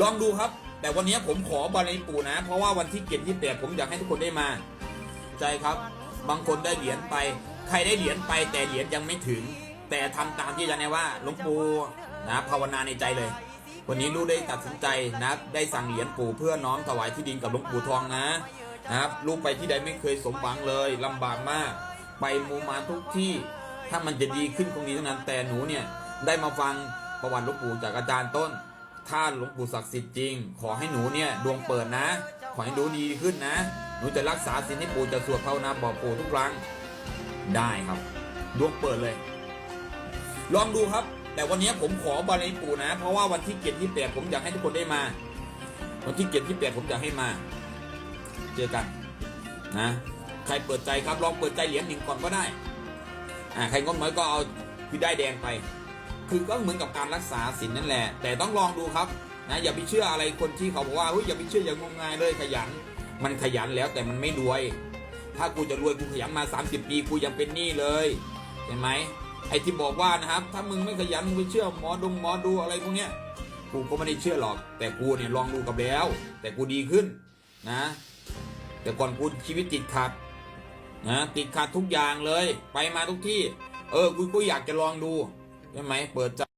ลองดูครับ แต่วันนี้ผมขอบารมีปู่นะ เพราะว่าวันที่เจ็ดที่แปดผมอยากให้ทุกคนได้มา ใจครับ บางคนได้เหรียญไป ใครได้เหรียญไป แต่เหรียญยังไม่ถึง แต่ทำตามที่อาจารย์แนะว่าหลวงปู่นะภาวนาในใจเลย วันนี้ลูกได้ตัดสินใจนะได้สั่งเหรียญปู่เพื่อน้อมถวายที่ดินกับหลวงปู่ทองนะนะครับลูกไปที่ใดไม่เคยสมหวังเลยลำบากมาก ไปมูมาทุกที่ถ้ามันจะดีขึ้นคงดีเท่านั้นแต่หนูเนี่ยได้มาฟังประวัติหลวงปู่จากอาจารย์ต้น ถ้าหลวงปู่ศักดิ์สิทธิ์จริง ขอให้หนูเนี่ยดวงเปิดนะ ขอให้หนูดีขึ้นนะ หนูจะรักษาสิ่งที่ปู่จะสวดภาวนาบอกปู่ทุกครั้ง ได้ครับ ดวงเปิดเลย ลองดูครับ แต่วันนี้ผมขอบารมีปู่นะ เพราะว่าวันที่เจ็ดที่แปดผมอยากให้ทุกคนได้มา วันที่เจ็ดที่แปดผมอยากให้มา เจอกันนะใครเปิดใจครับลองเปิดใจเหรียญหนึ่งก่อนก็ได้อ่าใครงบน้อยก็เอาคือได้แดงไป คือก็เหมือนกับการรักษาศีลนั่นแหละ แต่ต้องลองดูครับนะอย่าไปเชื่ออะไรคนที่เขาบอกว่าเฮ้ยอย่าไปเชื่ออย่างงมงายเลยขยัน มันขยันแล้วแต่มันไม่รวย ถ้ากูจะรวยกูขยันมา 30 ปีกูยังเป็นหนี้เลยเห็นไหมไอ้ที่บอกว่านะครับ ถ้ามึงไม่ขยันมึงไปเชื่อหมอดงหมอดูอะไรพวกเนี้ยกูก็ไม่ได้เชื่อหรอก แต่กูเนี่ยลองดูกับแล้ว แต่กูดีขึ้นนะ แต่ก่อนกูชีวิตติดขัดนะติดขัดทุกอย่างเลย ไปมาทุกที่ เออกูก็อยากจะลองดู ใช่ไหมเปิดใจ